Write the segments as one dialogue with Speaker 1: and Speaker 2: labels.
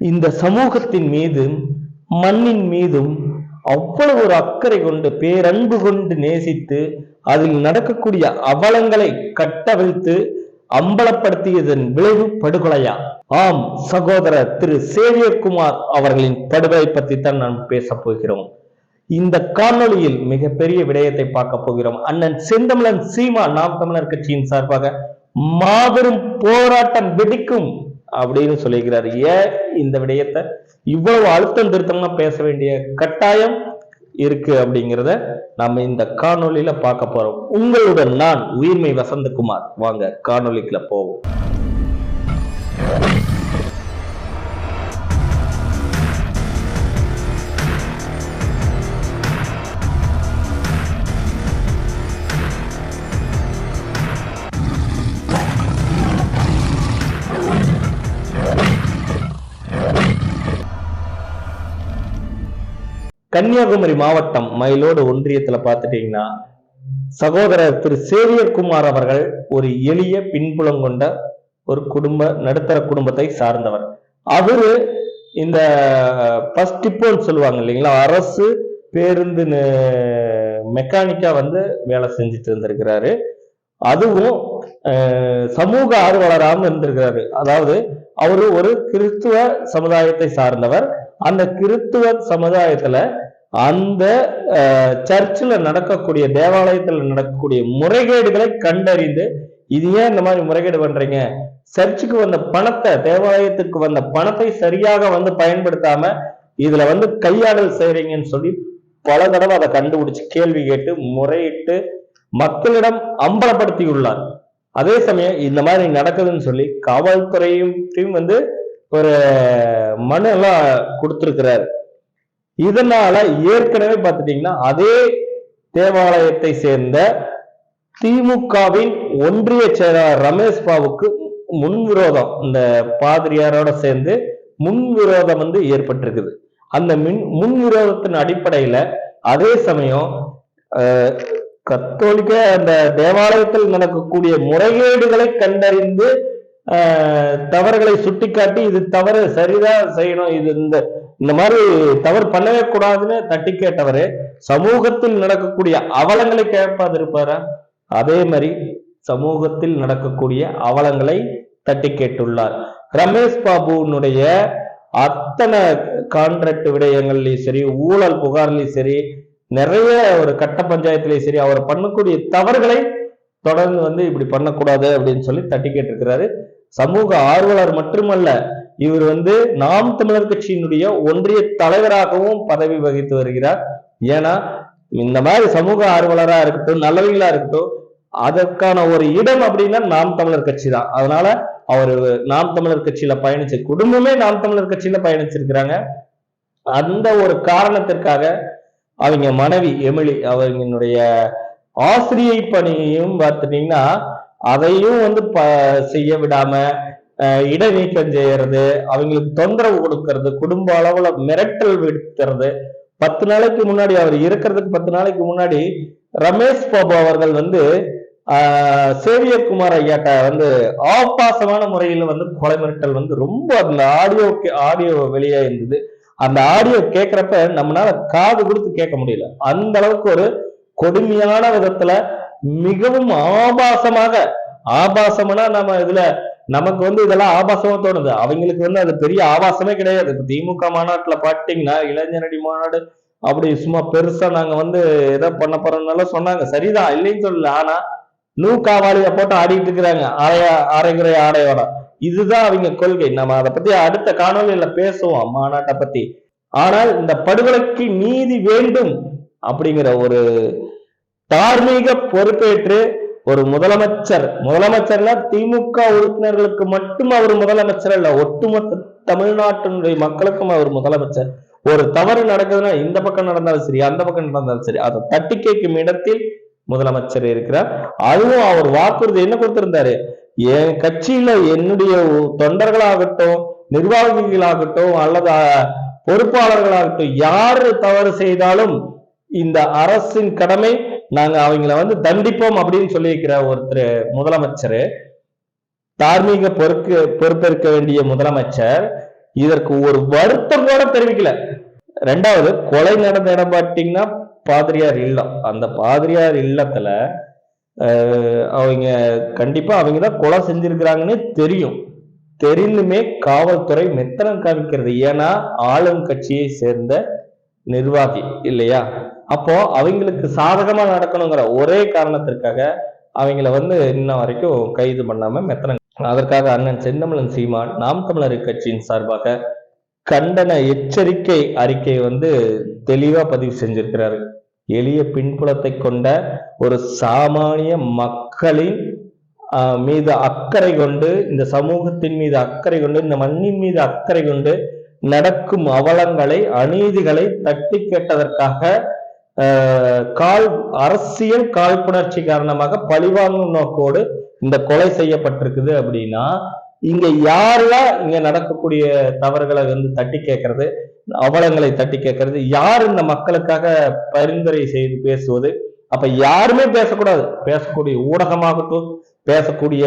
Speaker 1: இந்த சமூகத்தின் மீதும் மண்ணின் மீதும் அவ்வளவு ஒரு அக்கறை கொண்டு பேரன்பு கொண்டு நேசித்து அதில் நடக்கக்கூடிய அவலங்களை கட்டவிழ்த்து அம்பலப்படுத்தியதன் விளைவு படுகொலையா? ஆம் சகோதரர் திரு சேவியகுமார் அவர்களின் படுகொலை பற்றி தான் நாம் பேசப் போகிறோம். இந்த காணொளியில் மிகப்பெரிய விடயத்தை பார்க்க போகிறோம். அண்ணன் செந்தமிழன் சீமா நாம் தமிழர் கட்சியின் சார்பாக மாபெரும் போராட்டம் வெடிக்கும் அப்படின்னு சொல்லிக்கிறார். ஏன் இந்த விடயத்தை? இவ்வளவு அழுத்தம் திருத்தமா பேச வேண்டிய கட்டாயம் இருக்கு அப்படிங்கிறத நம்ம இந்த காணொலியில பார்க்க போறோம். உங்களுடன் நான் உயிர்மை வசந்தகுமார். வாங்க காணொலிக்குள்ள போவோம். கன்னியாகுமரி மாவட்டம் மயிலோடு ஒன்றியத்துல பாத்துட்டீங்கன்னா சகோதரர் திரு சேவியர்குமார் அவர்கள் ஒரு எளிய பின்புலம் கொண்ட ஒரு குடும்ப நடுத்தர குடும்பத்தை சார்ந்தவர். அவரு இந்த ஃபர்ஸ்ட் டிப்போன்னு சொல்லுவாங்க இல்லைங்களா அரசு பேருந்து மெக்கானிக்கா வந்து வேலை செஞ்சுட்டு இருந்திருக்கிறாரு. அதுவும் சமூக ஆர்வலராகவும் இருந்திருக்கிறாரு. அதாவது அவரு ஒரு கிறிஸ்துவ சமுதாயத்தை சார்ந்தவர். அந்த கிறிஸ்துவ சமுதாயத்துல அந்த சர்ச்சில் நடக்கக்கூடிய தேவாலயத்துல நடக்கக்கூடிய முறைகேடுகளை கண்டறிந்து இது ஏன் இந்த மாதிரி முறைகேடு பண்றீங்க? சர்ச்சுக்கு வந்த பணத்தை தேவாலயத்துக்கு வந்த பணத்தை சரியாக வந்து பயன்படுத்தாம இதுல வந்து கையாடல் செய்றீங்கன்னு சொல்லி பல தடவை அதை கண்டுபிடிச்சு கேள்வி கேட்டு முறையிட்டு மக்களிடம் அம்பலப்படுத்தியுள்ளார். அதே சமயம் இந்த மாதிரி நடக்குதுன்னு சொல்லி காவல்துறையும் வந்து ஒரு மனு எல்லாம் கொடுத்திருக்கிறாரு. இதனால ஏற்கனவே பார்த்துட்டீங்கன்னா அதே தேவாலயத்தை சேர்ந்த திமுகவின் ஒன்றிய செயலாளர் ரமேஷ் பாபுக்கு முன்விரோதம் இந்த பாதிரியாரோட சேர்ந்து முன்விரோதம் வந்து ஏற்பட்டிருக்குது. அந்த மின் முன்விரோதத்தின் அடிப்படையில அதே சமயம் கத்தோலிக்க அந்த தேவாலயத்தில் நடக்கக்கூடிய முறைகேடுகளை கண்டறிந்து தவறுகளை சுட்டிக்காட்டி இது தவறு சரிதான் செய்யணும். இது இந்த இந்த மாதிரி தவறு பண்ணவே கூடாதுன்னு தட்டி கேட்டவரு சமூகத்தில் நடக்கக்கூடிய அவலங்களை கேட்பாது இருப்பாரா அதே மாதிரி சமூகத்தில் நடக்கக்கூடிய அவலங்களை தட்டி கேட்டுள்ளார். ரமேஷ் பாபுனுடைய அத்தனை கான்ட்ராக்ட் விடயங்கள்லயும் சரி ஊழல் புகார்லயும் சரி நிறைய ஒரு கட்ட பஞ்சாயத்துலயும் சரி அவர் பண்ணக்கூடிய தவறுகளை தொடர்ந்து வந்து இப்படி பண்ணக்கூடாது அப்படின்னு சொல்லி தட்டி கேட்டிருக்கிறாரு. சமூக ஆர்வலர் மட்டுமல்ல இவர் வந்து நாம் தமிழர் கட்சியினுடைய ஒன்றிய தலைவராகவும் பதவி வகித்து வருகிறார். ஏன்னா இந்த மாதிரி சமூக ஆர்வலரா இருக்கட்டும் நல்லவங்களா இருக்கட்டும் அதற்கான ஒரு இடம் அப்படின்னா நாம் தமிழர் கட்சி தான். அதனால அவர் நாம் தமிழர் கட்சியில பயணிச்ச குடும்பமே நாம் தமிழர் கட்சியில பயணிச்சிருக்கிறாங்க. அந்த ஒரு காரணத்திற்காக அவங்க மனைவி எமிலி அவங்களுடைய ஆசிரியை பணியையும் பார்த்துட்டீங்கன்னா அதையும் வந்து ப செய்ய விடாம இடைநீக்கம் செய்யறது அவங்களுக்கு தொந்தரவு கொடுக்கறது குடும்ப அளவுல மிரட்டல் விடுத்துறது. பத்து நாளைக்கு முன்னாடி அவர் இருக்கிறதுக்கு பத்து நாளைக்கு முன்னாடி ரமேஷ் பாபு அவர்கள் வந்து ஆஹ், சேவியர்குமார் ஐயாட்ட வந்து ஆபாசமான முறையில் வந்து கொலை மிரட்டல் வந்து ரொம்ப அந்த ஆடியோ ஆடியோ வெளியே இருந்தது. அந்த ஆடியோ கேட்கிறப்ப நம்மளால காது கொடுத்து கேட்க முடியல. அந்த அளவுக்கு ஒரு கொடுமையான விதத்துல மிகவும் ஆபாசமாக ஆபாசம்னா நம்ம இதுல நமக்கு வந்து இதெல்லாம் ஆபாசமா தோணுது. அவங்களுக்கு வந்து அது பெரிய ஆபாசமே கிடையாது. இப்ப திமுக மாநாட்டுல பாத்தீங்கன்னா இளைஞரடி மாநாடு அப்படி சும்மா பெருசா நாங்க வந்து எதை பண்ண போறோம்னால சொன்னாங்க. சரிதான் இல்லைன்னு சொல்லல. ஆனா நூக்காவாளிய போட்டு ஆடிட்டு இருக்கிறாங்க. ஆடைய அரைகுறை ஆடையோட. இதுதான் அவங்க கொள்கை. நம்ம அதை பத்தி அடுத்த காணொலியில பேசுவோம் மாநாட்டை பத்தி. ஆனால் இந்த படுகொலைக்கு நீதி வேண்டும் அப்படிங்கிற ஒரு தார்மீக பொறுப்பேற்று ஒரு முதலமைச்சர் முதலமைச்சர்னா திமுக உறுப்பினர்களுக்கு மட்டும் அவர் முதலமைச்சர் அல்ல ஒட்டுமொத்த தமிழ்நாட்டினுடைய மக்களுக்கும் அவர் முதலமைச்சர். ஒரு தவறு நடக்குதுன்னா இந்த பக்கம் நடந்தாலும் சரி அந்த பக்கம் நடந்தாலும் சரி அதை தட்டி கேட்கும் இடத்தில் முதலமைச்சர் இருக்கிறார். அதுவும் அவர் வாக்குறுதி என்ன கொடுத்திருந்தாரு? என் கட்சியில என்னுடைய தொண்டர்களாகட்டும் நிர்வாகிகளாகட்டும் அல்லது பொறுப்பாளர்களாகட்டும் யாரு தவறு செய்தாலும் இந்த அரசின் கடமை நாங்க அவங்கள வந்து தண்டிப்போம் அப்படின்னு சொல்லியிருக்கிற ஒருத்தர் முதலமைச்சர் தார்மீக பொறுக்க பொறுப்பேற்க வேண்டிய முதலமைச்சர் இதற்கு ஒரு வருத்தம் கூட தெரிவிக்கல. ரெண்டாவது கொலை நடந்த இடம் பார்த்தீங்கன்னா பாதிரியார் இல்லம். அந்த பாதிரியார் இல்லத்துல அவங்க கண்டிப்பா அவங்க தான் கொலை செஞ்சிருக்கிறாங்கன்னு தெரியும். தெரிந்துமே காவல்துறை மெத்தனம் காமிக்கிறது. ஏன்னா ஆளும் கட்சியை சேர்ந்த நிர்வாகி இல்லையா? அப்போ அவங்களுக்கு சாதகமா நடக்கணுங்கிற ஒரே காரணத்திற்காக அவங்கள வந்து இன்ன வரைக்கும் கைது பண்ணாம மெத்தன அதற்காக அண்ணன் செந்தமிழன் சீமான் நாம் தமிழர் கட்சியின் சார்பாக கண்டன எச்சரிக்கை அறிக்கையை வந்து தெளிவா பதிவு செஞ்சிருக்கிறாரு. எளிய பின்புலத்தை கொண்ட ஒரு சாமானிய மக்களின் மீது அக்கறை கொண்டு இந்த சமூகத்தின் மீது அக்கறை கொண்டு இந்த மண்ணின் மீது அக்கறை கொண்டு நடக்கும் அவலங்களை அநீதிகளை தட்டி கேட்டதற்காக கால் அரசியல் காழ்ப்புணர்ச்சி காரணமாக பழிவாங்கும் நோக்கோடு இந்த கொலை செய்யப்பட்டிருக்குது அப்படின்னா இங்க யாரெல்லாம் இங்க நடக்கக்கூடிய தவறுகளை வந்து தட்டி கேட்கறது அவலங்களை தட்டி கேட்கறது யார் இந்த மக்களுக்காக பரிந்துரை செய்து பேசுவது? அப்ப யாருமே பேசக்கூடாது. பேசக்கூடிய ஊடகமாகட்டும் பேசக்கூடிய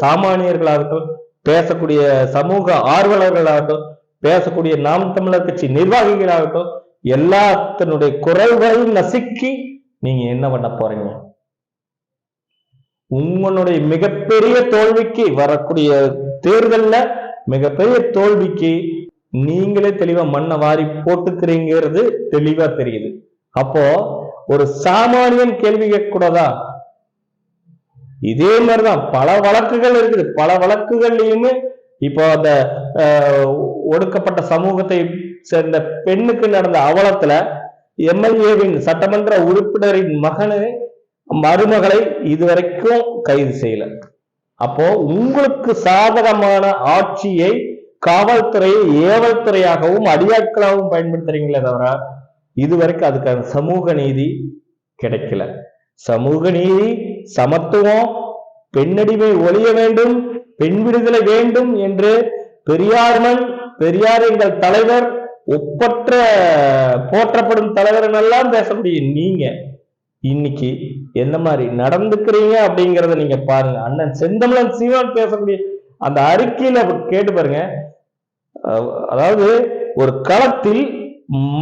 Speaker 1: சாமானியர்களாகட்டும் பேசக்கூடிய சமூக ஆர்வலர்களாகட்டும் பேசக்கூடிய நாம் தமிழர் கட்சி நிர்வாகிகளாகட்டும் எல்லாத்தினுடைய குரல்களையும் நசுக்கி நீங்க என்ன பண்ண போறீங்க? உங்களுடைய மிகப்பெரிய தோல்விக்கு வரக்கூடிய தேர்தல்ல மிகப்பெரிய தோல்விக்கு நீங்களே தெளிவா மண்ணை வாரி போட்டுக்கிறீங்கிறது தெளிவா தெரியுது. அப்போ ஒரு சாமானியன் கேள்வி கேட்கக்கூடாதா? இதே மாதிரிதான் பல வழக்குகள் இருக்குது. பல வழக்குகள்லயுமே இப்போ அந்த ஆஹ், ஒடுக்கப்பட்ட சமூகத்தை சேர்ந்த பெண்ணுக்கு நடந்த அவலத்துல எம்எல்ஏவின் சட்டமன்ற உறுப்பினரின் மகனை மருமகளை இதுவரைக்கும் கைது செய்யல. அப்போ உங்களுக்கு சாதகமான ஆட்சியை காவல்துறையை ஏவல் துறையாகவும் அடியாட்களாகவும் பயன்படுத்துறீங்களே தவிர இதுவரைக்கும் அதுக்கான சமூக நீதி கிடைக்கல. சமூக நீதி சமத்துவம் பெண்ணடிமை ஒழிய வேண்டும் பெண் விடுதலை வேண்டும் என்று பெரியார்மன் பெரியார் எங்கள் தலைவர் ஒப்பற்ற போற்றப்படும் தலைவர் எல்லாம் பேசக்கூடிய நீங்க இன்னைக்கு என்ன மாதிரி நடந்துக்கிறீங்க அப்படிங்கறத நீங்க பாருங்க. அண்ணன் செந்தமிழன் சீமான் பேசக்கூடிய அந்த அறிக்கையில கேட்டு பாருங்க. அதாவது ஒரு களத்தில்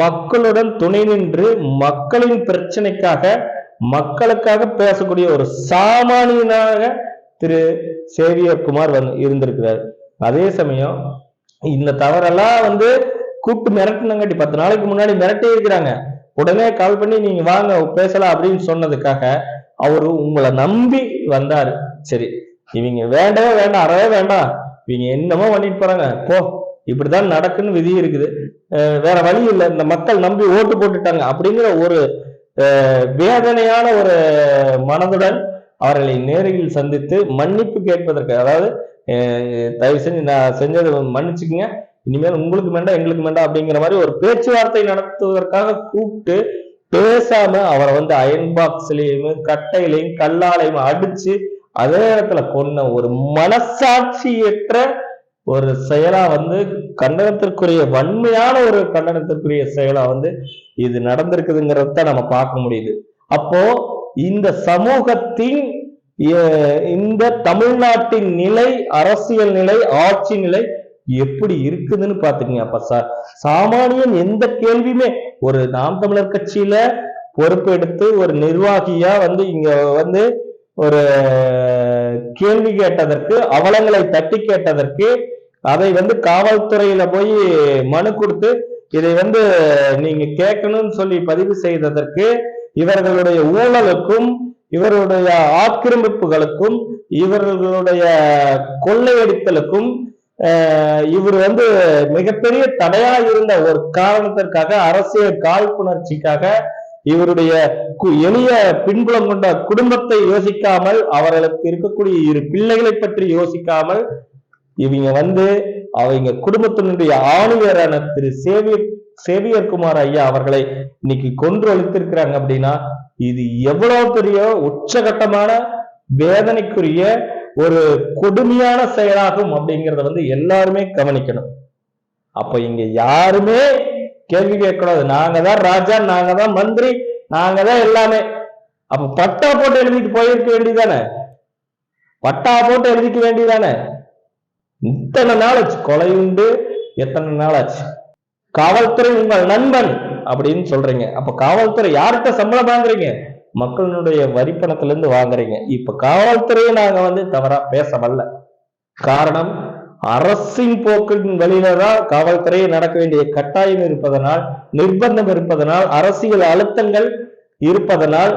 Speaker 1: மக்களுடன் துணை நின்று மக்களின் பிரச்சனைக்காக மக்களுக்காக பேசக்கூடிய ஒரு சாமானியனாக திரு சேவியர் குமார் வந்து இருந்திருக்கிறார். அதே சமயம் இந்த தவறெல்லாம் வந்து கூப்பிட்டு மிரட்டினங்காட்டி பத்து நாளைக்கு முன்னாடி மிரட்டே இருக்கிறாங்க. உடனே கால் பண்ணி நீங்க வாங்க பேசலாம் அப்படின்னு சொன்னதுக்காக அவரு உங்களை நம்பி வந்தாரு. சரி இவங்க வேண்டவே வேண்டாம் அறவே வேண்டாம். இவங்க என்னமோ பண்ணிட்டு போறாங்க. போ இப்படிதான் நடக்குன்னு விதி இருக்குது. வேற வழி இல்லை. இந்த மக்கள் நம்பி ஓட்டு போட்டுட்டாங்க அப்படிங்கிற ஒரு வேதனையான ஒரு மனதுடன் அவர்களை நேரில் சந்தித்து மன்னிப்பு கேட்பதற்கு அதாவது தயவு செஞ்சு நான் செஞ்சதை மன்னிச்சுக்கங்க. இனிமேல் உங்களுக்கு வேண்டாம் எங்களுக்கு வேண்டாம் அப்படிங்கிற மாதிரி ஒரு பேச்சுவார்த்தை நடத்துவதற்காக கூப்பிட்டு பேசாம அவரை வந்து அயன் பாக்ஸ்லயும் கட்டையிலையும் கல்லாலையும் அடிச்சு அதே இடத்துல கொன்ன ஒரு மனசாட்சியற்ற ஒரு செயலா வந்து கண்டனத்திற்குரிய வன்மையான ஒரு கண்டனத்திற்குரிய செயலா வந்து இது நடந்திருக்குதுங்கிறத நம்ம பார்க்க முடியுது. அப்போ இந்த சமூகத்தின் இந்த தமிழ்நாட்டின் நிலை அரசியல் நிலை ஆட்சி நிலை எப்படி இருக்குதுன்னு பாத்துக்கங்க அப்ப சார் சாமானியன் எந்த கேள்வியுமே ஒரு நாம் தமிழர் கட்சியில பொறுப்பெடுத்து ஒரு நிர்வாகியா வந்து இங்க வந்து ஒரு கேள்வி கேட்டதற்கு அவலங்களை தட்டி கேட்டதற்கு அதை வந்து காவல்துறையில போய் மனு கொடுத்து இதை வந்து நீங்க கேட்கணும்னு சொல்லி பதிவு செய்ததற்கு இவர்களுடைய ஊழலுக்கும் இவருடைய ஆக்கிரமிப்புகளுக்கும் இவர்களுடைய கொள்ளையடித்தலுக்கும் இவர் வந்து மிகப்பெரிய தடையா இருந்த ஒரு காரணத்திற்காக அரசியல் காழ்ப்புணர்ச்சிக்காக இவருடைய கு- எளிய பின்புலம் கொண்ட குடும்பத்தை யோசிக்காமல் அவர்களுக்கு இருக்கக்கூடிய இரு பிள்ளைகளை பற்றி யோசிக்காமல் இவங்க வந்து அவங்க குடும்பத்தினுடைய ஆளுநரான திரு சேவியர் சேவியர் குமார் ஐயா அவர்களை இன்னைக்கு கொன்று ஒழித்திருக்கிறாங்க அப்படின்னா இது எவ்வளவு பெரிய உச்சகட்டமான வேதனைக்குரிய ஒரு கொடுமையான செயலாகும் அப்படிங்கிறத வந்து எல்லாருமே கவனிக்கணும். அப்ப இங்க யாருமே கேள்வி கேட்கக்கூடாது. நாங்க தான் ராஜா நாங்க தான் மந்திரி நாங்க தான் எல்லாமே. அப்ப பட்டா போட்டு எழுதிட்டு போயிருக்க வேண்டியதானே பட்டா போட்டு எழுதிக்க வேண்டியதானே இத்தனை நாள் கொலை உண்டு எத்தனை நாள் ஆச்சு காவல்துறை உங்கள் நண்பன் அப்படின்னு சொல்றீங்க. அப்ப காவல்துறை யார்கிட்ட சம்பளம் வாங்குறீங்க? மக்களினுடைய வரி வாங்குறீங்க. இப்ப காவல்துறையை நாங்க வந்து தவறா பேச வரல காரணம் அரசின் போக்கின் வழியில தான் காவல்துறையை நடக்க வேண்டிய கட்டாயம் இருப்பதனால் நிர்பந்தம் இருப்பதனால் அரசியல் அழுத்தங்கள் இருப்பதனால்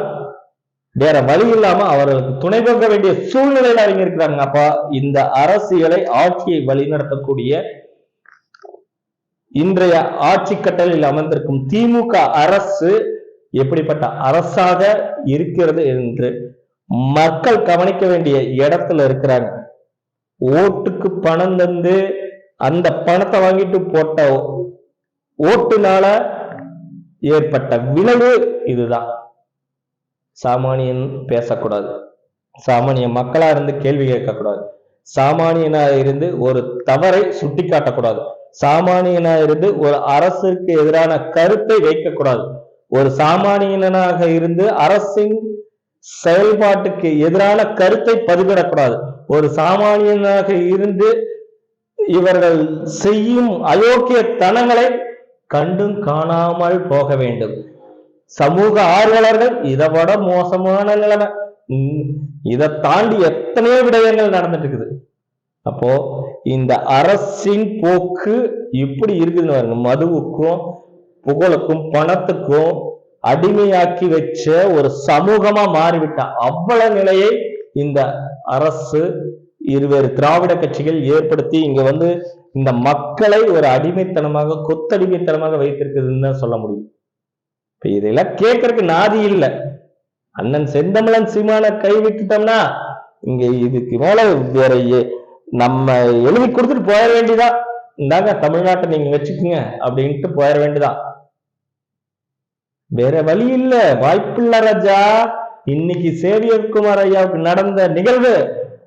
Speaker 1: வேற வழி இல்லாம அவர்களுக்கு துணை போக வேண்டிய சூழ்நிலையில அவங்க இருக்கிறாங்க. அப்ப இந்த அரசியலை ஆட்சியை வழிநடத்தக்கூடிய இன்றைய ஆட்சி கட்டளையில் அமர்ந்திருக்கும் திமுக அரசு எப்படிப்பட்ட அரசாக இருக்கிறது என்று மக்கள் கவனிக்க வேண்டிய இடத்துல இருக்கிறாங்க. ஓட்டுக்கு பணம் தந்து அந்த பணத்தை வாங்கிட்டு போட்ட ஓட்டுனால ஏற்பட்ட விளைவு இதுதான். சாமானியன் பேசக்கூடாது. சாமானிய மக்களா இருந்து கேள்வி கேட்கக்கூடாது. சாமானியனா இருந்து ஒரு தவறை சுட்டி காட்டக்கூடாது சாமானியனா இருந்து ஒரு அரசுக்கு எதிரான கருத்தை வைக்கக்கூடாது. ஒரு சாமானியனாக இருந்து அரசின் செயல்பாட்டுக்கு எதிரான கருத்தை பதிவிடக்கூடாது. ஒரு சாமானியனாக இருந்து இவர்கள் செய்யும் அயோக்கிய தனங்களை கண்டும் காணாமல் போக வேண்டும். சமூக ஆர்வலர்கள் இதை விட மோசமான நிலைமை. உம், இதை தாண்டி எத்தனையோ விடயங்கள் நடந்துட்டு இருக்குது அப்போ இந்த அரசின் போக்கு இப்படி இருக்குதுன்னு பாருங்க. மதுவுக்கும் புகழுக்கும் பணத்துக்கும் அடிமையாக்கி வச்ச ஒரு சமூகமா மாறிவிட்டான் அவ்வளவு நிலையை இந்த அரசு இருவேறு திராவிட கட்சிகள் ஏற்படுத்தி இங்க வந்து இந்த மக்களை ஒரு அடிமைத்தனமாக கொத்தடிமைத்தனமாக வைத்திருக்குதுன்னு தான் சொல்ல முடியும். இப்ப இதெல்லாம் கேட்கறதுக்கு நாதி இல்லை. அண்ணன் செந்தமிழன் சீமான கை விட்டுட்டோம்னா இங்க இதுக்கு மேல வேற நம்ம எழுதி கொடுத்துட்டு போயிட வேண்டியதா? இந்தாங்க தமிழ்நாட்டை நீங்க வச்சுக்கோங்க அப்படின்ட்டு போயிட வேண்டியதான் வேற வழி இல்ல. வாய்ப்பில்ல ராஜா. இன்னைக்கு சேவியர் குமார் ஐயாவுக்கு நடந்த நிகழ்வு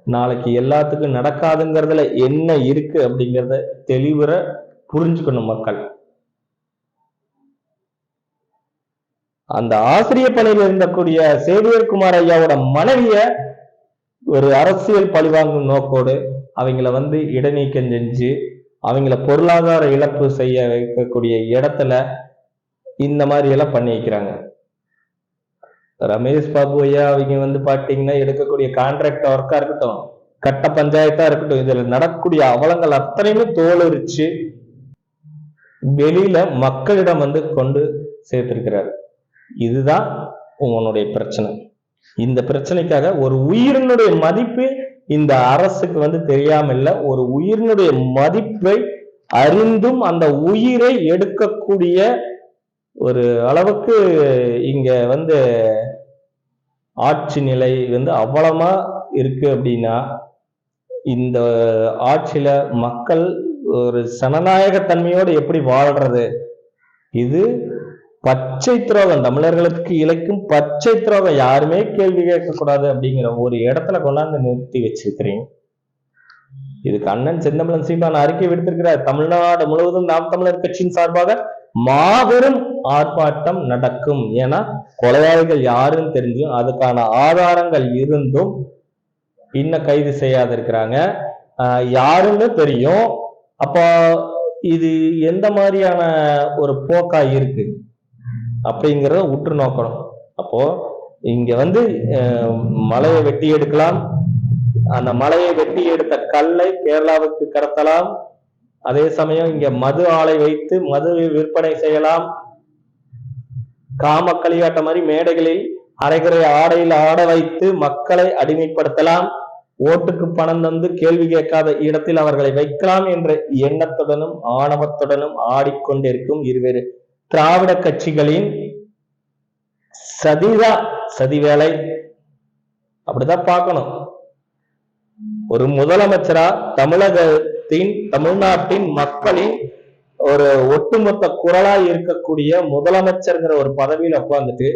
Speaker 1: நாளைக்கு எல்லாத்துக்கும் நடக்காதுங்கிறதுல என்ன இருக்கு அப்படிங்கறத தெளிவுற புரிஞ்சுக்கணும் மக்கள். அந்த ஆசிரியர் பணியில் இருந்தக்கூடிய சேவியர் குமார் ஐயாவோட மனைவிய ஒரு அரசியல் பழிவாங்கும் நோக்கோடு அவங்கள வந்து இடைநீக்கம் செஞ்சு அவங்கள பொருளாதார இழப்பு செய்ய வைக்கக்கூடிய இடத்துல இந்த மாதிரி எல்லாம் பண்ணி வைக்கிறாங்க. ரமேஷ் பாபு ஐயா அவங்க வந்து பாத்தீங்கன்னா எடுக்கக்கூடிய கான்ட்ராக்ட் ஒர்க்கா இருக்கட்டும் கட்ட பஞ்சாயத்தா இருக்கட்டும் இதுல நடக்கக்கூடிய அவலங்கள் அத்தனையுமே தோலுரிச்சு வெளியில மக்களிடம் வந்து கொண்டு சேர்த்திருக்கிறாரு. இதுதான் உங்களுடைய பிரச்சனை. இந்த பிரச்சனைக்காக ஒரு உயிரினுடைய மதிப்பு இந்த அரசுக்கு வந்து தெரியாம இல்ல ஒரு உயிரினுடைய மதிப்பை அறிந்தும் அந்த உயிரை எடுக்கக்கூடிய ஒரு அளவுக்கு இங்க வந்து ஆட்சி நிலை வந்து அவ்வளமா இருக்கு அப்படின்னா இந்த ஆட்சியில மக்கள் ஒரு சனநாயக தன்மையோடு எப்படி வாழ்றது? இது பச்சை துரோகம். தமிழர்களுக்கு இழைக்கும் பச்சை துரோகம். யாருமே கேள்வி கேட்கக்கூடாது அப்படிங்கிற ஒரு இடத்துல கொண்டாந்து நிறுத்தி வச்சிருக்கிறீங்க இதுக்கு அண்ணன் செந்தமிழன் சீமான் அறிக்கை விடுத்திருக்கிறார். தமிழ்நாடு முழுவதும் நாம் தமிழர் கட்சியின் சார்பாக மாபெரும் ஆர்ப்பாட்டம் நடக்கும். ஏன்னா கொலையாளிகள் யாருன்னு தெரிஞ்சும் அதுக்கான ஆதாரங்கள் இருந்தும் இன்னும் கைது செய்யாத இருக்கிறாங்க. யாருன்னு தெரியும். அப்போ இது எந்த மாதிரியான ஒரு போக்கா இருக்கு? அப்படிங்கிறத உற்று நோக்கணும். அப்போ இங்க வந்து மலையை வெட்டி எடுக்கலாம். அந்த மலையை வெட்டி எடுத்த கல்லை கேரளாவுக்கு கடத்தலாம். அதே சமயம் இங்க மது ஆலை வைத்து மது விற்பனை செய்யலாம். காம களியாட்ட மாதிரி மேடைகளில் அரைகுறை ஆடையில் ஆட வைத்து மக்களை அடிமைப்படுத்தலாம். ஓட்டுக்கு பணம் தந்து கேள்வி கேட்காத இடத்தில் அவர்களை வைக்கலாம் என்ற எண்ணத்துடனும் ஆணவத்துடனும் ஆடிக்கொண்டிருக்கும் இருவேறு திராவிட கட்சிகளின் சதிதா சதி வேலை. அப்படிதான் பார்க்கணும். ஒரு முதலமைச்சரா தமிழக தமிழகத்தின் தமிழ்நாட்டின் மக்களின் ஒரு ஒட்டுமொத்த குரலா இருக்கக்கூடிய முதலமைச்சர்ங்கிற ஒரு பதவியில உட்கார்ந்துட்டு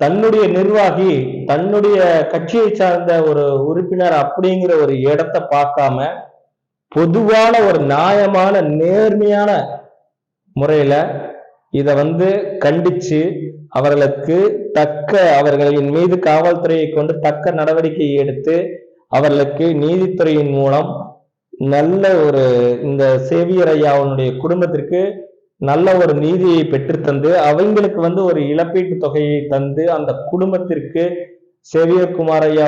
Speaker 1: தன்னுடைய நிர்வாகி தன்னுடைய கட்சியை சார்ந்த ஒரு உறுப்பினர் அப்படிங்கிற ஒரு இடத்தை பார்க்காம பொதுவான ஒரு நியாயமான நேர்மையான முறையில இத வந்து கண்டிச்சு அவர்களுக்கு தக்க அவர்களின் மீது காவல்துறையை கொண்டு தக்க நடவடிக்கை எடுத்து அவர்களுக்கு நீதித்துறையின் மூலம் நல்ல ஒரு இந்த சேவியர் ஐயாவுடைய குடும்பத்திற்கு நல்ல ஒரு நீதியை பெற்றுத்தந்து அவங்களுக்கு வந்து ஒரு இழப்பீட்டு தொகையை தந்து அந்த குடும்பத்திற்கு சேவியர் ஐயா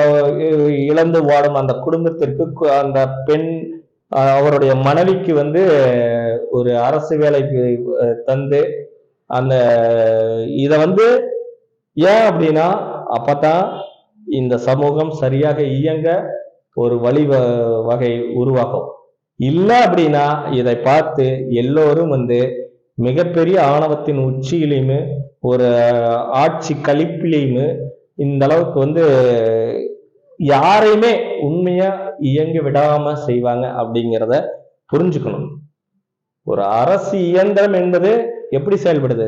Speaker 1: இழந்து வாடும் அந்த குடும்பத்திற்கு கு- அந்த பெண் அவருடைய மனைவிக்கு வந்து ஒரு அரசு வேலைக்கு தந்து அந்த இதை வந்து ஏன் அப்படின்னா அப்பதான் இந்த சமூகம் சரியாக இயங்க ஒரு வழி வகை உருவாகும். இல்லை அப்படின்னா இதை பார்த்து எல்லோரும் வந்து மிகப்பெரிய ஆணவத்தின் உச்சியிலையுமே ஒரு ஆட்சி கழிப்பிலையுமே இந்த அளவுக்கு வந்து யாரையுமே உண்மையா இயங்க விடாம செய்வாங்க அப்படிங்கிறத புரிஞ்சுக்கணும். ஒரு அரசு இயந்திரம் என்பது எப்படி செயல்படுது?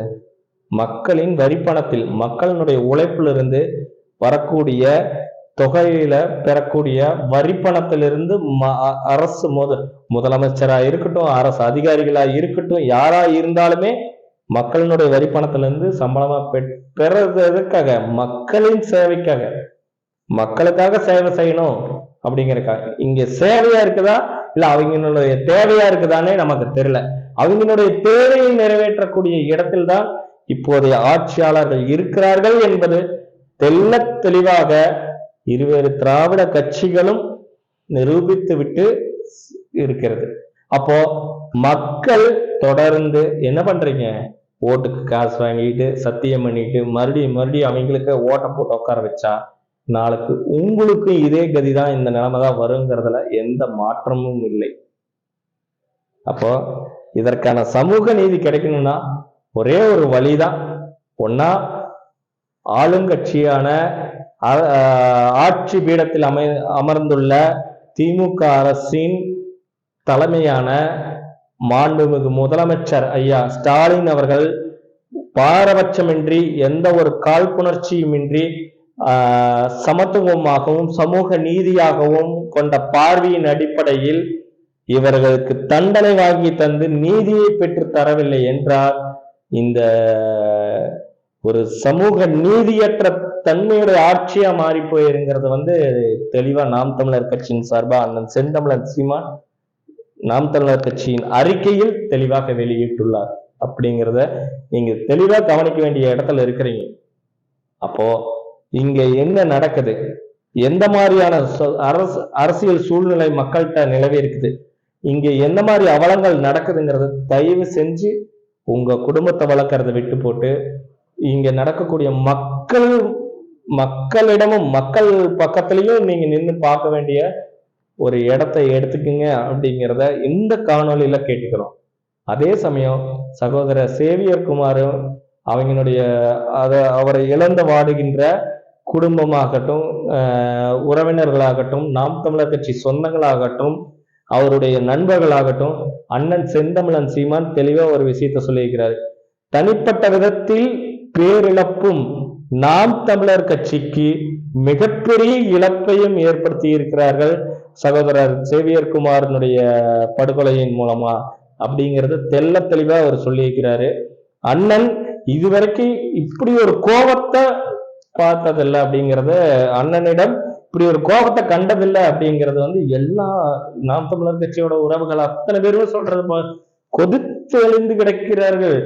Speaker 1: மக்களின் வரிப்பணத்தில் மக்களினுடைய உழைப்பிலிருந்து வரக்கூடிய தொகையில பெறக்கூடிய வரிப்பணத்திலிருந்து ம- அ- அரசு முத முதலமைச்சரா இருக்கட்டும் அரசு அதிகாரிகளா இருக்கட்டும் யாரா இருந்தாலுமே மக்களினுடைய வரிப்பணத்திலிருந்து சம்பளமா பெற் பெறதுக்காக மக்களின் சேவைக்காக மக்களுக்காக சேவை செய்யணும் அப்படிங்கிறக்காக இங்க சேவையா இருக்குதா இல்ல அவங்களுடைய தேவையா இருக்குதானே நமக்கு தெரியல. அவங்களுடைய தேவையை நிறைவேற்றக்கூடிய இடத்தில் தான் இப்போதைய ஆட்சியாளர்கள் இருக்கிறார்கள் என்பது தெல்ல தெளிவாக இருவேறு திராவிட கட்சிகளும் நிரூபித்து விட்டு இருக்கிறது. அப்போ மக்கள் தொடர்ந்து என்ன பண்றீங்க? ஓட்டுக்கு காசு வாங்கிட்டு சத்தியம் பண்ணிட்டு மறுபடியும் மறுபடியும் அவங்களுக்கு ஓட்டை போட்டு உட்கார வச்சா நாளுக்கு உங்களுக்கு இதே கதிதான் இந்த நிலைமை தான் வருங்கிறதுல எந்த மாற்றமும் இல்லை. அப்போ இதற்கான சமூக நீதி கிடைக்கணும்னா ஒரே ஒரு வழிதான். ஒன்னா ஆளுங்கட்சியான ஆட்சி பீடத்தில் அமை அமர்ந்துள்ள திமுக அரசின் தலைமையான மாண்புமிகு முதலமைச்சர் ஐயா ஸ்டாலின் அவர்கள் பாரபட்சமின்றி எந்த ஒரு காழ்ப்புணர்ச்சியுமின்றி சமத்துவமாகவும் சமூக நீதியாகவும் கொண்ட பார்வையின் அடிப்படையில் இவர்களுக்கு தண்டனை வாங்கி தந்து நீதியை பெற்று தரவில்லை என்றால் இந்த ஒரு சமூக நீதியற்ற தன்மையுடைய ஆட்சியா மாறி போயிருங்கிறது வந்து தெளிவா நாம் தமிழர் கட்சியின் சார்பா அண்ணன் செந்தமிழர் சீமான் நாம் தமிழர் கட்சியின் அறிக்கையில் தெளிவாக வெளியிட்டுள்ளார். அப்படிங்கிறத நீங்க தெளிவா கவனிக்க வேண்டிய இடத்துல இருக்கிறீங்க. அப்போ இங்க என்ன நடக்குது? எந்த மாதிரியான சொ- அரசு அரசியல் சூழ்நிலை மக்கள்கிட்ட நிலவி இருக்குது? இங்க எந்த மாதிரி அவலங்கள் நடக்குதுங்கிறத தயவு செஞ்சு உங்க குடும்பத்தை வளர்க்கறத விட்டு போட்டு இங்க நடக்கக்கூடிய மக்கள் மக்களிடமும் மக்கள் பக்கத்துலயும் நீங்க நின்று பார்க்க வேண்டிய ஒரு இடத்தை எடுத்துக்குங்க அப்படிங்கிறத இந்த காணொலியில கேட்டுக்கிறோம். அதே சமயம் சகோதரர் சேவியர் குமாரும் அவங்களுடைய அதை அவரை இழந்து வாடுகின்ற குடும்பமாகட்டும் உறவினர்களாகட்டும் நாம் தமிழர் கட்சி சொந்தங்களாகட்டும் அவருடைய நண்பர்களாகட்டும் அண்ணன் செந்தமிழன் சீமான் தெளிவா ஒரு விஷயத்த சொல்லியிருக்கிறார். தனிப்பட்ட விதத்தில் பேரிழப்பும் நாம் தமிழர் கட்சிக்கு மிகப்பெரிய இழப்பையும் ஏற்படுத்தி இருக்கிறார்கள். சகோதரர் சேவியர் குமாரனுடைய படுகொலையின் மூலமா அப்படிங்கறது தெல்ல தெளிவா அவர் சொல்லியிருக்கிறாரு. அண்ணன் இதுவரைக்கும் இப்படி ஒரு கோபத்தை பார்த்ததில்லை அப்படிங்கறத அண்ணனிடம் இப்படி ஒரு கோபத்தை கண்டதில்லை அப்படிங்கிறது வந்து எல்லா நாம் தமிழர் கட்சியோட உறவுகள் அத்தனை பேரும் சொல்றது கொதித்து எழுந்து கிடக்கிறார்கள்.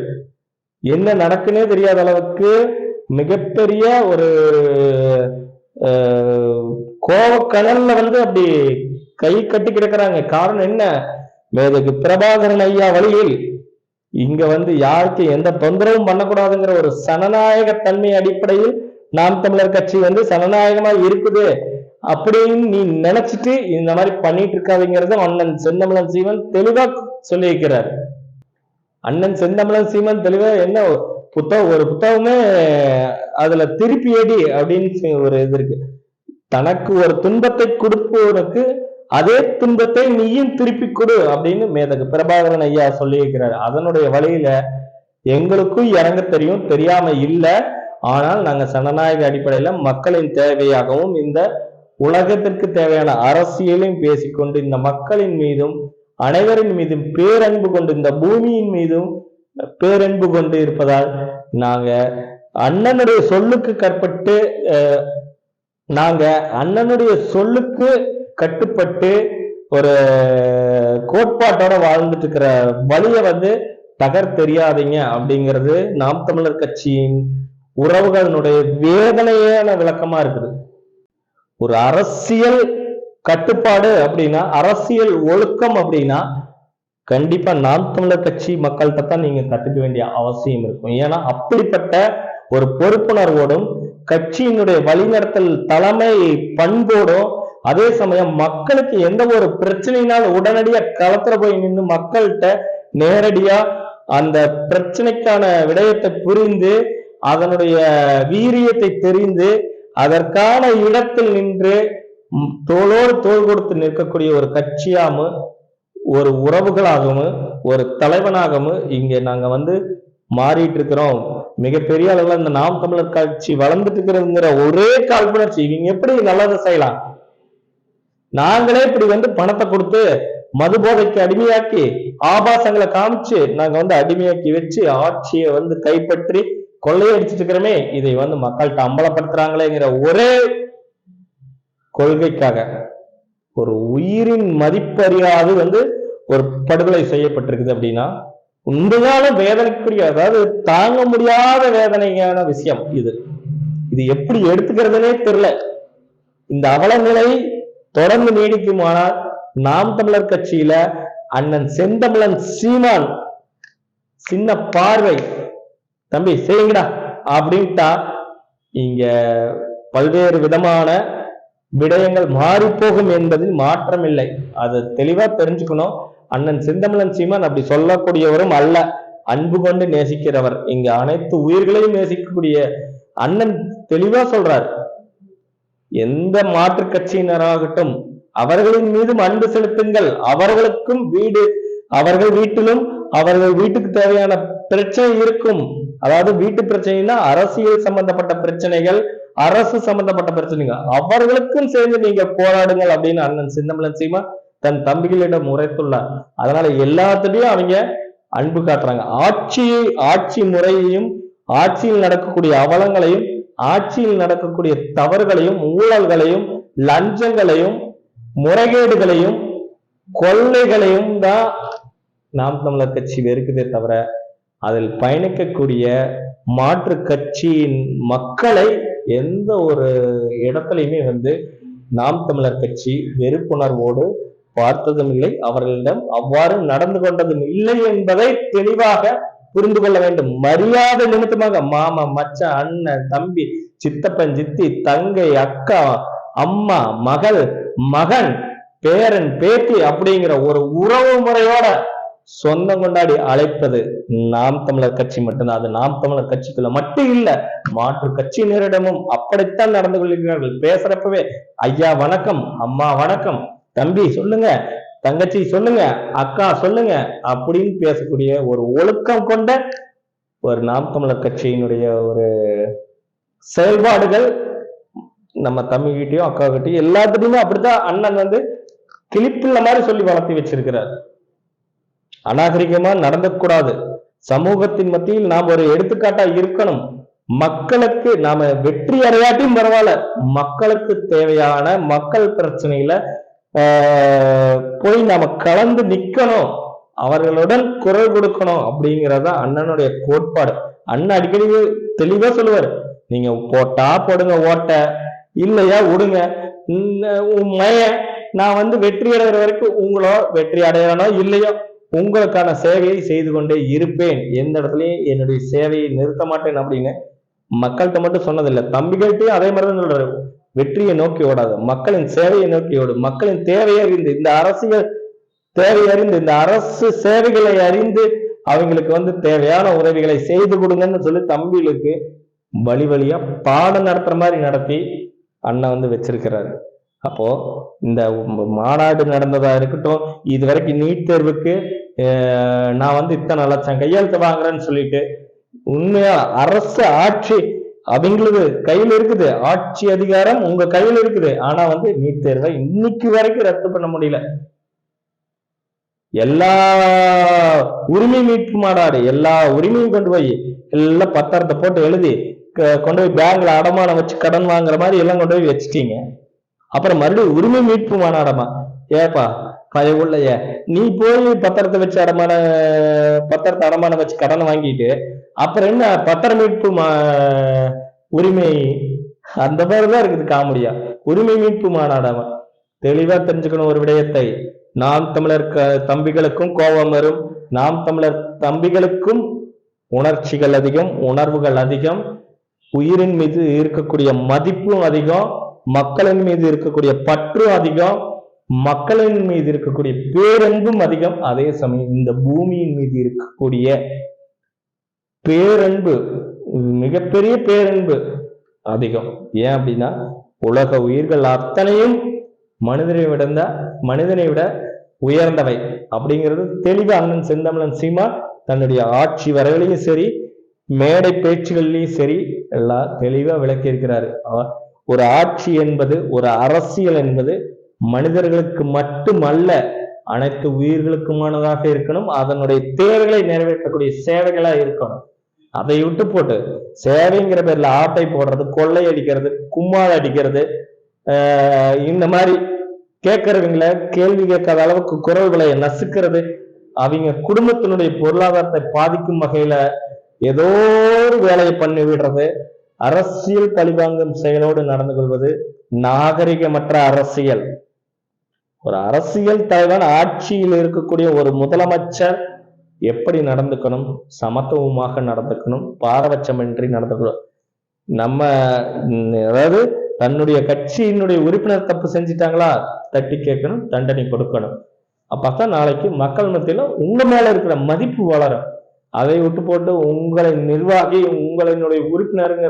Speaker 1: என்ன நடக்குன்னே தெரியாத அளவுக்கு மிகப்பெரிய ஒரு கோவக்கடல்ல வந்து அப்படி கை கட்டி கிடக்குறாங்க. காரணம் என்ன? மேதகு பிரபாகரன் ஐயா வழியில் இங்க வந்து யாருக்கு எந்த தொந்தரவும் பண்ணக்கூடாதுங்கிற ஒரு சனநாயக தன்மை அடிப்படையில் நாம் தமிழர் கட்சி வந்து சனநாயகமா இருக்குது அப்படின்னு நீ நினைச்சிட்டு இந்த மாதிரி பண்ணிட்டு இருக்காதுங்கிறத அண்ணன் செந்தமிழன் சீமன் தெளிவா சொல்லியிருக்கிறார். அண்ணன் செந்தமிழன் சீமன் தெளிவா என்ன புத்தகம் ஒரு புத்தகமே அதுல திருப்பி அடி அப்படின்னு ஒரு இது இருக்கு. தனக்கு ஒரு துன்பத்தை கொடுப்பவனுக்கு அதே துன்பத்தை நீயும் திருப்பி கொடு அப்படின்னு மேதகு பிரபாகரன் ஐயா சொல்லியிருக்கிறார். அதனுடைய வழியில எங்களுக்கும் இறங்க தெரியும் தெரியாம இல்ல. ஆனால் நாங்க சனநாயக அடிப்படையில மக்களின் தேவையாகவும் இந்த உலகத்திற்கு தேவையான அரசியலையும் பேசிக்கொண்டு இந்த மக்களின் மீதும் அனைவரின் மீதும் பேரன்பு கொண்டு இந்த பூமியின் மீதும் பேரன்பு கொண்டு இருப்பதால் நாங்க அண்ணனுடைய சொல்லுக்கு கற்பட்டு நாங்க அண்ணனுடைய சொல்லுக்கு கட்டுப்பட்டு ஒரு கோட்பாட்டோட வாழ்ந்துட்டு இருக்கிற வழிய வந்து தகர் தெரியாதீங்க அப்படிங்கிறது நாம் தமிழர் கட்சியின் உறவுகளினுடைய வேதனையான விளக்கமா இருக்குது. ஒரு அரசியல் கட்டுப்பாடு அப்படின்னா அரசியல் ஒழுக்கம் அப்படின்னா கண்டிப்பா நாம் தமிழர் கட்சி மக்கள்கிட்ட தான் நீங்க கத்துக்க வேண்டிய அவசியம் இருக்கும். ஏன்னா அப்படிப்பட்ட ஒரு பொறுப்புணர்வோடும் கட்சியினுடைய வழிநடத்தல் தலைமை பண்போடும் அதே சமயம் மக்களுக்கு எந்த ஒரு பிரச்சனையினால் உடனடியா களத்துல போய் நின்று மக்கள்கிட்ட நேரடியா அந்த பிரச்சனைக்கான விடயத்தை புரிந்து அதனுடைய வீரியத்தை தெரிந்து அதற்கான இடத்தில் நின்று தோளோடு தோள் கொடுத்து நிற்கக்கூடிய ஒரு கட்சியாகவும் ஒரு உறவுகளாகவும் ஒரு தலைவனாகவும் இங்க நாங்க வந்து மாறிட்டு இருக்கிறோம் மிகப்பெரிய அளவுல இந்த நாம் தமிழர் கட்சி வளர்ந்துட்டு இருக்கிறதுங்கிற ஒரே காழ்ப்புணர்ச்சி இவங்க எப்படி நல்லதை செய்யலாம்? நாங்களே இப்படி வந்து பணத்தை கொடுத்து மது போதைக்கு அடிமையாக்கி ஆபாசங்களை காமிச்சு நாங்க வந்து அடிமையாக்கி வச்சு ஆட்சியை வந்து கைப்பற்றி கொள்ளையடிச்சிட்டு இருக்கிறோமே இதை வந்து மக்கள்கிட்ட அம்பலப்படுத்துறாங்களேங்கிற ஒரே கொள்கைக்காக. ஒரு உயிரின் மதிப்பறியாது வந்து ஒரு படுகொலை செய்யப்பட்டிருக்குது அப்படின்னா உண்மையான வேதனைக்குரிய அதாவது தாங்க முடியாத வேதனையான விஷயம் இது. இது எப்படி எடுத்துக்கிறதுனே தெரியல. இந்த அவலநிலை தொடர்ந்து நீடிக்குமானால் நாம் தமிழர் கட்சியில அண்ணன் செந்தமிழன் சீமான் சின்ன பார்வை தம்பி செய்யுங்கடா அப்படின்ட்டா இங்க பல்வேறு விதமான விடயங்கள் மாறி போகும் என்பதில் மாற்றம் இல்லை அதை தெளிவா தெரிஞ்சுக்கணும். அண்ணன் சிந்தமலன் சீமான் அப்படி சொல்லக்கூடியவரும் அல்ல. அன்பு கொண்டு நேசிக்கிறவர். இங்க அனைத்து உயிர்களையும் நேசிக்கக்கூடிய அண்ணன் தெளிவா சொல்றார். எந்த மாற்று கட்சியினராகட்டும் அவர்களின் மீதும் அன்பு செலுத்துங்கள். அவர்களுக்கும் வீடு அவர்கள் வீட்டிலும் அவர்கள் வீட்டுக்கு தேவையான பிரச்சனை இருக்கும். அதாவது வீட்டு பிரச்சனைனா அரசியல் சம்பந்தப்பட்ட பிரச்சனைகள் அரசு சம்பந்தப்பட்ட பிரச்சனைங்க அவர்களுக்கும் சேர்ந்து நீங்க போராடுங்கள் அப்படின்னு அண்ணன் சின்னமலன் சீமா தன் தம்பிகளிடம் உரைத்துள்ளார். அதனால எல்லாத்துலயும் அவங்க அன்பு காட்டுறாங்க. ஆட்சி ஆட்சி முறையையும் ஆட்சியில் நடக்கக்கூடிய அவலங்களையும் ஆட்சியில் நடக்கக்கூடிய தவறுகளையும் ஊழல்களையும் லஞ்சங்களையும் முறைகேடுகளையும் கொள்ளைகளையும் தான் நாம் தமிழர் கட்சி வெறுக்குதே தவிர அதில் பயணிக்கக்கூடிய மாற்று கட்சியின் மக்களை எந்த ஒரு இடத்துலையுமே வந்து நாம் தமிழர் கட்சி வெறுப்புணர்வோடு பார்த்ததும் இல்லை அவர்களிடம் அவ்வாறு நடந்து கொண்டதும் இல்லை என்பதை தெளிவாக புரிந்து கொள்ள வேண்டும். மரியாதை நிமித்தமாக மாமா மச்சான் அண்ணன் தம்பி சித்தப்பன் சித்தி தங்கை அக்கா அம்மா மகள் மகன் பேரன் பேத்தி அப்படிங்கிற ஒரு உறவு முறையோட சொந்தம் கொண்டாடி அழைப்பது நாம் தமிழர் கட்சி மட்டும்தான். அது நாம் தமிழர் கட்சிக்குள்ள மட்டும் இல்ல மாற்று கட்சியினரிடமும் அப்படித்தான் நடந்து கொள்கிறார்கள் பேசுறப்பவே ஐயா வணக்கம் அம்மா வணக்கம் தம்பி சொல்லுங்க தங்கச்சி சொல்லுங்க அக்கா சொல்லுங்க அப்படின்னு பேசக்கூடிய ஒரு ஒழுக்கம் கொண்ட ஒரு நாம் தமிழர் கட்சியினுடைய ஒரு செயல்பாடுகள் நம்ம தம்பிகிட்டயும் அக்கா கிட்டயும் எல்லாத்துலயுமே அப்படித்தான் அண்ணன் வந்து கிளிப்பிள்ள மாதிரி சொல்லி வளர்த்தி வச்சிருக்கிறார். அநாகரிகமா நடந்தக்கூடாது. சமூகத்தின் மத்தியில் நாம் ஒரு எடுத்துக்காட்டா இருக்கணும். மக்களுக்கு நாம வெற்றி அடையாட்டியும் பரவாயில்ல. மக்களுக்கு தேவையான மக்கள் பிரச்சனையில போய் நாம கலந்து நிக்கணும். அவர்களுடன் குரல் கொடுக்கணும் அப்படிங்கறத அண்ணனுடைய கோட்பாடு. அண்ணன் அடிக்கடி தெளிவா சொல்லுவார். நீங்க போட்டா போடுங்க ஓட்ட. இல்லையா விடுங்க மய. நான் வந்து வெற்றி அடைகிற வரைக்கும் உங்களோ வெற்றி அடையறனோ இல்லையோ உங்களுக்கான சேவையை செய்து கொண்டே இருப்பேன். எந்த இடத்துலையும் என்னுடைய சேவையை நிறுத்த மாட்டேன் அப்படின்னு மக்கள்கிட்ட மட்டும் சொன்னதில்லை. தம்பிகள்கிட்டயும் அதே மாதிரி தான் சொல்றாரு. வெற்றியை நோக்கி ஓடாது. மக்களின் சேவையை நோக்கி ஓடும் மக்களின் தேவையை அறிந்து இந்த அரசியல் தேவை அறிந்து இந்த அரசு சேவைகளை அறிந்து அவங்களுக்கு வந்து தேவையான உதவிகளை செய்து கொடுங்கன்னு சொல்லி தம்பிகளுக்கு வழி வழியா பாடம் நடத்துற மாதிரி நடத்தி அண்ணன் வந்து வச்சிருக்கிறாரு. அப்போ இந்த மாநாடு நடந்ததா இருக்கட்டும் இது வரைக்கும் நீட் தேர்வுக்கு நான் வந்து இத்தனை லட்சம் கையெழுத்து வாங்குறேன்னு சொல்லிட்டு உண்மையா அரசு ஆட்சி அவங்களுக்கு கையில் இருக்குது. ஆட்சி அதிகாரம் உங்க கையில் இருக்குது. ஆனா வந்து நீட் தேர்வை இன்னைக்கு வரைக்கும் ரத்து பண்ண முடியல. எல்லா உரிமை மீட்பு மாநாடு எல்லா உரிமையும் கொண்டு போய் எல்லாம் பத்திரத்தை போட்டு எழுதி க- கொண்டு போய் பேங்க்ல அடமானம் வச்சு கடன் வாங்குற மாதிரி எல்லாம் கொண்டு போய் வச்சுட்டீங்க. அப்புறம் மறுபடியும் உரிமை மீட்பு மாநாடமா ஏப்பா பயவுள்ளைய நீ போய் பத்திரத்தை வச்சு அடமான பத்திரத்தை அடமானம் வச்சு கடனை வாங்கிட்டு அப்புறம் என்ன பத்திர மீட்பு மா- உரிமை? அந்த மாதிரிதான் இருக்குது காமெடியா. உரிமை மீட்பு மாநாடாம தெளிவா தெரிஞ்சுக்கணும் ஒரு விடயத்தை. நாம் தமிழர் க- தம்பிகளுக்கும் கோபம் வரும். நாம் தமிழர் தம்பிகளுக்கும் உணர்ச்சிகள் அதிகம் உணர்வுகள் அதிகம். உயிரின் மீது இருக்கக்கூடிய மதிப்பும் அதிகம். மக்களின் மீது இருக்கக்கூடிய பற்று அதிகம் மக்களின் மீது இருக்கக்கூடிய பேரன்பும் அதிகம். அதே சமயம் இந்த பூமியின் மீது இருக்கக்கூடிய பேரன்பு மிகப்பெரிய பேரன்பு அதிகம். ஏன் அப்படின்னா உலக உயிர்கள் அத்தனையும் மனிதனை விட மனிதனை விட உயர்ந்தவை அப்படிங்கிறது தெளிவாக அண்ணன் செந்தமலன் சீமா தன்னுடைய ஆட்சி வரவிலையும் சரி மேடை பேச்சுகள்லையும் சரி எல்லாம் தெளிவா விளக்கி இருக்கிறாரு ஒரு ஆட்சி என்பது ஒரு அரசியல் என்பது மனிதர்களுக்கு மட்டுமல்ல அனைத்து உயிர்களுக்குமானதாக இருக்கணும். அதனுடைய தேவைகளை நிறைவேற்றக்கூடிய சேவைகளா இருக்கணும். அதை விட்டு போட்டு சேவைங்கிற பேர்ல ஆட்டை போடுறது கொள்ளை அடிக்கிறது கும்மாள் அடிக்கிறது இந்த மாதிரி கேட்கறவங்கள கேள்வி கேட்காத அளவுக்கு குரல் நசுக்கிறது அவங்க குடும்பத்தினுடைய பொருளாதாரத்தை பாதிக்கும் வகையில ஏதோ ஒரு வேலையை பண்ணி விடுறது அரசியல் பழிவாங்கும் செயலோடு நடந்து கொள்வது நாகரிகமற்ற அரசியல். ஒரு அரசியல் தலைவன் ஆட்சியில் இருக்கக்கூடிய ஒரு முதலமைச்சர் எப்படி நடந்துக்கணும்? சமத்துவமாக நடந்துக்கணும்? பாரபட்சமின்றி நடந்துக்கணும்? நம்ம அதாவது தன்னுடைய கட்சியினுடைய உறுப்பினர் தப்பு செஞ்சிட்டாங்களா? தட்டி கேட்கணும் தண்டனை கொடுக்கணும். அப்பதான் நாளைக்கு மக்கள் மத்தியில உங்க மேல இருக்கிற மதிப்பு வளரும். அதை விட்டு போட்டு உங்களை நிர்வாகி உங்களினுடைய உறுப்பினருங்க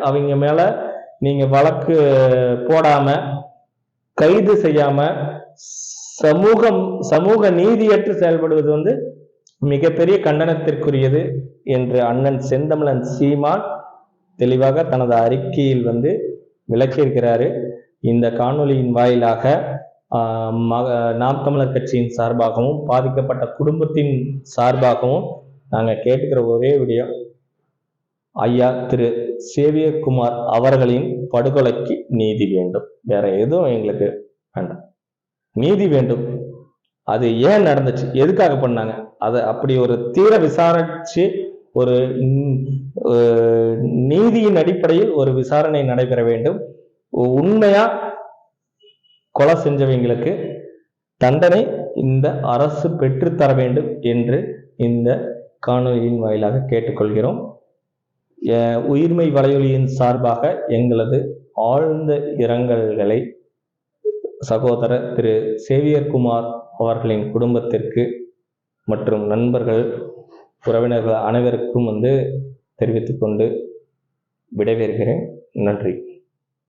Speaker 1: அவங்க மேல நீங்க வழக்கு போடாம கைது செய்யாம சமூகம் சமூக நீதியற்று செயல்படுவது வந்து மிகப்பெரிய கண்டனத்திற்குரியது என்று அண்ணன் செந்தமிழன் சீமான் தெளிவாக தனது அறிக்கையில் வந்து விளக்கியிருக்கிறாரு. இந்த காணொலியின் வாயிலாக நாம் தமிழர் கட்சியின் சார்பாகவும் பாதிக்கப்பட்ட குடும்பத்தின் சார்பாகவும் நாங்கள் கேட்டுக்கிற ஒரே விடயம் ஐயா திரு. சேவியகுமார் அவர்களின் படுகொலைக்கு நீதி வேண்டும். வேற எதுவும் எங்களுக்கு வேண்டாம். நீதி வேண்டும். அது ஏன் நடந்துச்சு? எதுக்காக பண்ணாங்க? அதை அப்படி ஒரு தீர விசாரிச்சு ஒரு நீதியின் அடிப்படையில் ஒரு விசாரணை நடைபெற வேண்டும். உண்மையா கொலை செஞ்சவங்களுக்கு தண்டனை இந்த அரசு பெற்றுத்தர வேண்டும் என்று இந்த காணொலியின் வாயிலாக கேட்டுக்கொள்கிறோம். உயிர்மை வலையொலியின் சார்பாக எங்களது ஆழ்ந்த இரங்கல்களை சகோதரர் திரு சேவியர்குமார் அவர்களின் குடும்பத்திற்கு மற்றும் நண்பர்கள் உறவினர்கள் அனைவருக்கும் வந்து தெரிவித்துக்கொண்டு விடைபெறுகிறேன். நன்றி.